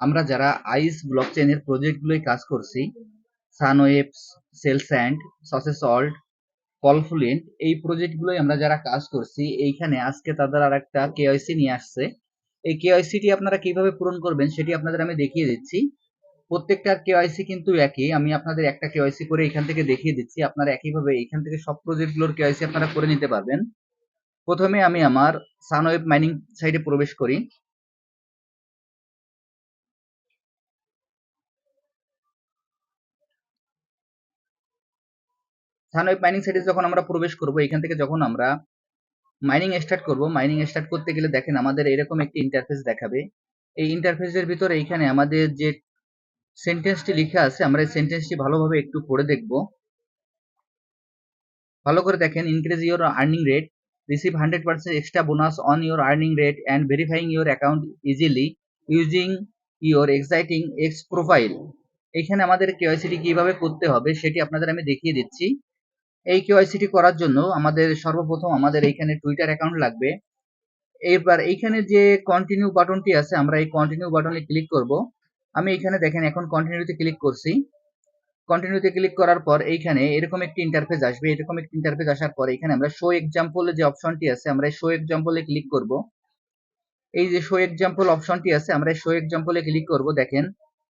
আমরা যারা আইস ব্লক চেনের প্রজেক্টগুলোই কাজ করছি সানওয়েব সেলস্যান্ড সসেসল্ট কলফ্লুয়েন্ট এই প্রজেক্টগুলোই আমরা যারা কাজ করছি, এইখানে আজকে তাদের আর একটা কেওয়াইসি নিয়ে আসছে। এই কেওয়াইসিটি আপনারা কীভাবে পূরণ করবেন সেটি আপনাদের আমি দেখিয়ে দিচ্ছি। প্রত্যেকটার কেওয়াইসি কিন্তু একই, আমি আপনাদের একটা কেওয়াইসি করে এখান থেকে দেখিয়ে দিচ্ছি, আপনারা একইভাবে এখান থেকে সব প্রজেক্টগুলোর কেওয়াইসি আপনারা করে নিতে পারবেন। প্রথমে আমি আমার সানওয়েব মাইনিং সাইটে প্রবেশ করি। সানওয়েব মাইনিং সাইটে যখন আমরা প্রবেশ করব, এখান থেকে যখন আমরা মাইনিং স্টার্ট করব মাইনিং স্টার্ট করতে গেলে দেখেন আমাদের এরকম একটি ইন্টারফেস দেখাবে। এই ইন্টারফেসের ভিতরে এইখানে আমাদের যে সেন্টেন্সটি লেখা আছে, আমরা এই সেন্টেন্সটি ভালোভাবে একটু পড়ে দেখব। ভালো করে দেখেন increase your earning rate receive hundred percent extra bonus on your earning rate and verifying your account easily using your exciting X profile এখানে আমাদের কেওয়াইসিটি কীভাবে করতে হবে, সেটি আপনাদের আমি দেখিয়ে দিচ্ছি। এই কেওয়াইসিটি করার জন্য আমাদের সর্বপ্রথম আমাদের এইখানে টুইটার অ্যাকাউন্ট লাগবে। এরপর এইখানে যে কন্টিনিউ বাটনটি আছে, আমরা এই কন্টিনিউ বাটনে ক্লিক করব। আমি এখানে দেখেন এখন কন্টিনিউতে ক্লিক করছি। কন্টিনিউতে ক্লিক করার পর এইখানে এরকম একটি ইন্টারফেস আসবে। এরকম একটি ইন্টারফেস আসার পর এখানে আমরা শো এক্সাম্পল যে অপশনটি আছে, আমরা শো এক্সাম্পলে ক্লিক করব। এই যে শো এক্সাম্পল অপশনটি আছে, আমরা শো এক্সাম্পলে ক্লিক করব। দেখেন,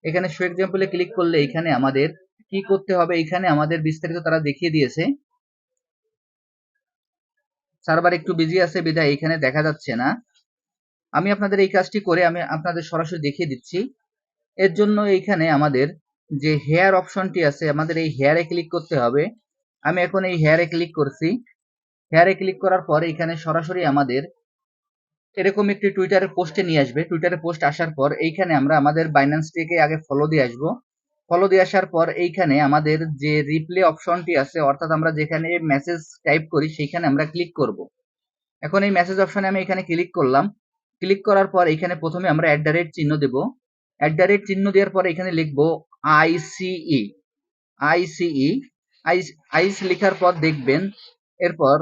এখানে শো এক্সাম্পলে ক্লিক করলে এখানে আমাদের কি করতে হবে? এখানে আমাদের বিস্তারিত তারা দেখিয়ে দিয়েছে। সার্ভার একটু বিজি আছে বিধায় এখানে দেখা যাচ্ছে না। আমি আপনাদের এই কাজটি করে আমি আপনাদের সরাসরি দেখিয়ে দিচ্ছি। এর জন্য এইখানে আমাদের যে হেয়ার অপশনটি আছে, আমাদের এই হেয়ারে ক্লিক করতে হবে। আমি এখন এই হেয়ারে ক্লিক করছি। হেয়ারে ক্লিক করার পর এখানে সরাসরি আমাদের এরকম একটি টুইটারের পোস্টে নিয়ে আসবে। টুইটারে পোস্ট আসার পর এইখানে আমরা আমাদের বাইন্যান্সটিকে আগে ফলো দিয়ে আসব। ফলো দিয়ে আসার পর এইখানে আমাদের যে রিপ্লে অপশনটি আছে, অর্থাৎ আমরা যেখানে মেসেজ টাইপ করি, সেইখানে আমরা ক্লিক করব। এখন এই মেসেজ অপশনে আমি এখানে ক্লিক করলাম। ক্লিক করার পর এখানে প্রথমে আমরা অ্যাট দ্য রেট চিহ্ন দেব। অ্যাট দ্য রেট চিহ্ন দেওয়ার পর এখানে লিখব আইসিই আইসিই আইস আইস লেখার পর দেখবেন, এরপর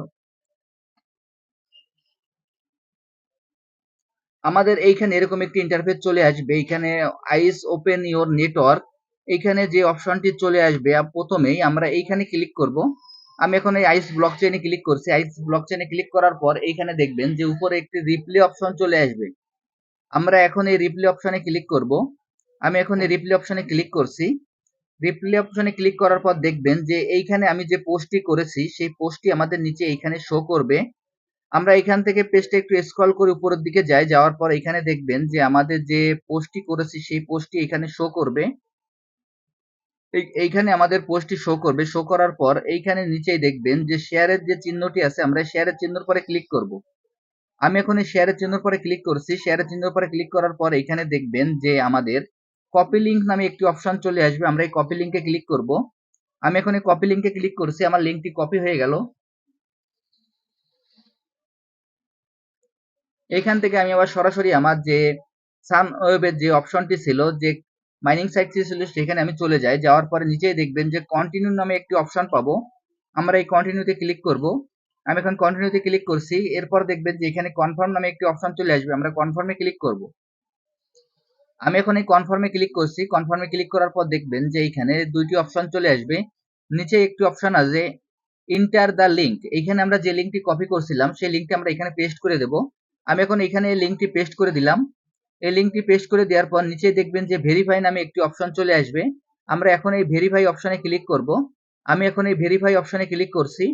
আমাদের এইখানে এরকম একটি ইন্টারফেস চলে আসবে। এইখানে আইস ওপেন ইওর নেটওয়ার্ক এইখানে যে অপশনটি চলে আসবে প্রথমেই আমরা এইখানে ক্লিক করব। আমি এখন এই আইস ব্লক চেনে ক্লিক করছি। আইস ব্লক চেনে ক্লিক করার পর এইখানে দেখবেন যে উপরে একটি রিপ্লে অপশন চলে আসবে। আমরা এখন এই রিপ্লে অপশনে ক্লিক করব। আমি এখন এই রিপ্লে অপশনে ক্লিক করছি। রিপ্লে অপশনে ক্লিক করার পর দেখবেন যে এইখানে আমি যে পোস্টটি করেছি, সেই পোস্টটি আমাদের নিচে এইখানে শো করবে। আমরা এখান থেকে পেজটা একটু স্ক্রল করে উপরের দিকে যাই, যাওয়ার পর এখানে দেখবেন যে আমাদের যে পোস্টটি করেছি, সেই পোস্টটি এখানে শো করবে। এইখানে আমাদের পোস্টটি শো করবে। শো করার পর এইখানে নিচেই দেখবেন যে শেয়ারের যে চিহ্নটি আছে, আমরা শেয়ারের চিহ্নর পরে ক্লিক করব। আমি এখন এই শেয়ারের চিহ্নর পরে ক্লিক করছি। শেয়ারের চিহ্নর পরে ক্লিক করার পর এখানে দেখবেন যে আমাদের কপি লিঙ্ক নামে একটি অপশন চলে আসবে। আমরা এই কপি লিঙ্কে ক্লিক করব। আমি এখন এই কপি লিঙ্কে ক্লিক করছি। আমার লিঙ্কটি কপি হয়ে গেল। এখান থেকে আমি আবার সরাসরি আমার যে সান ওয়েবের যে অপশনটি ছিল, যে মাইনিং সাইট ছিল সেখানে আমি চলে যাই, যাওয়ার পরে নিচেই দেখবেন যে কন্টিনিউ নামে একটি অপশন পাবো। আমরা এই কন্টিনিউতে ক্লিক করব। আমি এখন কন্টিনিউতে ক্লিক করছি, এরপর দেখবেন যে এখানে কনফার্ম নামে একটি অপশন চলে আসবে, আমরা কনফার্মে ক্লিক করব। আমি এখন এই কনফার্মে ক্লিক করছি কনফার্মে ক্লিক করার পর দেখবেন যে এইখানে দুইটি অপশন চলে আসবে। নিচে একটি অপশন আছে ইন্টার দ্য লিঙ্ক এইখানে আমরা যে লিঙ্কটি কপি করছিলাম, সেই লিঙ্কটি আমরা এখানে পেস্ট করে দেব। আমি এখন এখানে লিঙ্কটি পেস্ট করে দিলাম। এই লিঙ্কটি পেস্ট করে দেওয়ার পর নিচে দেখবেন যে ভেরিফাই নামে একটি অপশন চলে আসবে। আমরা এখন এই ভেরিফাই অপশনে ক্লিক করব। আমি এখন এই ভেরিফাই অপশনে ক্লিক করছি।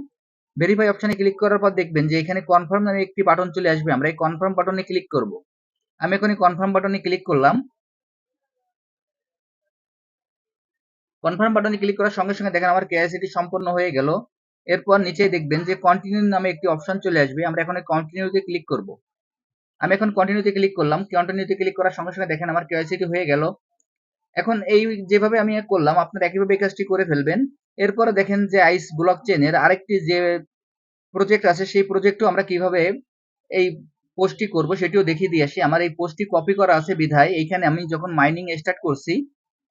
ভেরিফাই অপশনে ক্লিক করার পর দেখবেন যে এখানে কনফার্ম নামে একটি বাটন চলে আসবে। আমরা এই কনফার্ম বাটনে ক্লিক করব। আমি এখন এই কনফার্ম বাটনে ক্লিক করলাম। কনফার্ম বাটনে ক্লিক করার সঙ্গে সঙ্গে দেখেন আমার কেআইসিটি সম্পন্ন হয়ে গেল। এরপর নিচে দেখবেন যে কন্টিনিউ নামে একটি অপশন চলে আসবে। আমরা এখন কন্টিনিউতে ক্লিক করব। আমি এখন কন্টিনিউতে ক্লিক করলাম। কন্টিনিউতে ক্লিক করার সঙ্গে সঙ্গে দেখেন আমার কেওয়াইসিটি হয়ে গেল। এখন এই যেভাবে আমি করলাম, আপনারা একইভাবে এই কাজটি করে ফেলবেন। এরপরে দেখেন যে আইস ব্লক চেনের আরেকটি যে প্রজেক্ট আছে, সেই প্রজেক্টও আমরা কীভাবে এই পোস্টটি করব সেটিও দেখিয়ে দিয়ে আসি। আমার এই পোস্টটি কপি করা আছে বিধায়। এইখানে আমি যখন মাইনিং স্টার্ট করছি,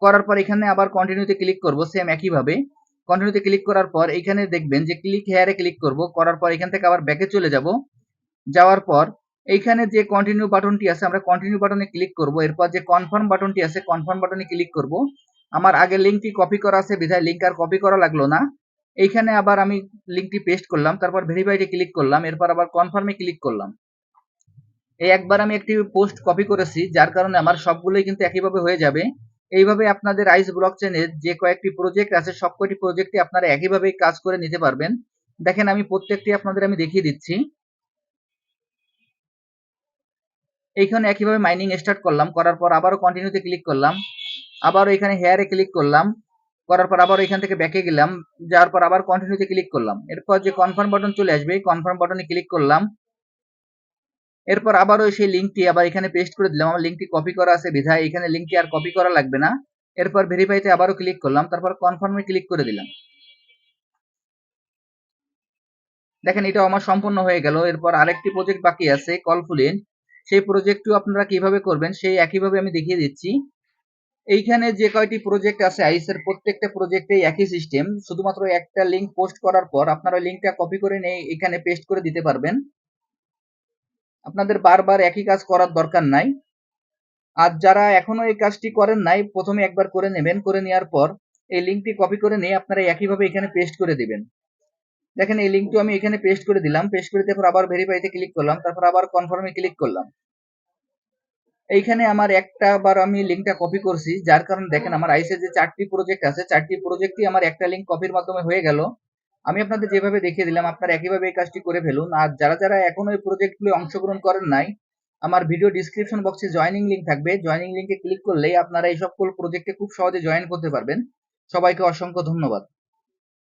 করার পর এখানে আবার কন্টিনিউতে ক্লিক করব সেম একইভাবে। কন্টিনিউতে ক্লিক করার পর এখানে দেখবেন যে ক্লিক হেয়ারে ক্লিক করব। করার পর এখান থেকে আবার ব্যাকে চলে যাব। যাওয়ার পর এইখানে যে কন্টিনিউ বাটনটি আছে, আমরা কন্টিনিউ বাটনে ক্লিক করব। এরপর যে কনফার্ম বাটনটি আছে কনফার্ম বাটনে ক্লিক করব। আমার আগে লিঙ্কটি কপি করা আছে, বিধায় লিঙ্ক আর কপি করা লাগল না। এইখানে আবার আমি লিঙ্কটি পেস্ট করলাম, তারপর ভেরিফাইডে ক্লিক করলাম, এরপর আবার কনফার্মে ক্লিক করলাম। এই একবার আমি একটি পোস্ট কপি করেছি, যার কারণে আমার সবগুলোই কিন্তু একইভাবে হয়ে যাবে। এইভাবে আপনাদের আইস ব্লক চেনের যে কয়েকটি প্রজেক্ট আছে সব কয়টি প্রজেক্টে আপনারা একইভাবেই কাজ করে নিতে পারবেন। দেখেন আমি প্রত্যেকটি আপনাদের আমি দেখিয়ে দিচ্ছি। এইখানে একইভাবে মাইনিং স্টার্ট করলাম, করার পর আবারও কন্টিনিউতে ক্লিক করলাম, আবারও এখানে হেয়ারে ক্লিক করলাম, করার পর আবার এখান থেকে ব্যাকে গেলাম, যাওয়ার পর আবার কন্টিনিউতে ক্লিক করলাম। এরপর যে কনফার্ম বাটন চলে আসবে কনফার্ম বাটনে ক্লিক করলাম, এরপর আবারও সেই লিঙ্কটি আবার এখানে পেস্ট করে দিলাম, আমার লিঙ্কটি কপি করা আছে বিধায়, এখানে লিঙ্কটি আর কপি করা লাগবে না। এরপর ভেরিফাইতে আবারও ক্লিক করলাম, তারপর কনফার্মে ক্লিক করে দিলাম। দেখেন এটা আমার সম্পূর্ণ হয়ে গেল। এরপর আরেকটি প্রজেক্ট বাকি আছে কলফুলিন সেই প্রজেক্টটিও আপনারা কীভাবে করবেন, সেই একইভাবে আমি দেখিয়ে দিচ্ছি। এইখানে যে কয়টি প্রজেক্ট আছে আইসের প্রত্যেকটা প্রজেক্টে একই সিস্টেম শুধুমাত্র একটা লিঙ্ক পোস্ট করার পর আপনারা লিঙ্কটা কপি করে নিয়ে এখানে পেস্ট করে দিতে পারবেন। আপনাদের বারবার একই কাজ করার দরকার নাই। আর যারা এখনও এই কাজটি করেন নাই, প্রথমে একবার করে নেবেন, করে নেওয়ার পর এই লিঙ্কটি কপি করে নিয়ে আপনারা একইভাবে এখানে পেস্ট করে দিবেন। দেখেন এই লিঙ্কটি আমি এখানে পেস্ট করে দিলাম। পেস্ট করে তারপর আবার ভেরিফাইতে ক্লিক করলাম। তারপর আবার কনফার্মে ক্লিক করলাম। এইখানে আমার একটা বার আমি লিঙ্কটা কপি করছি। যার কারণে দেখেন আমার আইসে যে চারটি প্রজেক্ট আছে, চারটি প্রজেক্টই আমার একটা লিঙ্ক কপির মাধ্যমে হয়ে গেল। আমি আপনাদের যেভাবে দেখিয়ে দিলাম, আপনারা একইভাবে এই কাজটি করে ফেলুন। আর যারা যারা এখনও এই প্রজেক্টগুলো অংশগ্রহণ করেন নাই, আমার ভিডিও ডিসক্রিপশন বক্সে জয়নিং লিঙ্ক থাকবে। জয়নিং লিঙ্কে ক্লিক করলেই আপনারা এই সকল প্রজেক্টে খুব সহজে জয়েন করতে পারবেন। সবাইকে অসংখ্য ধন্যবাদ।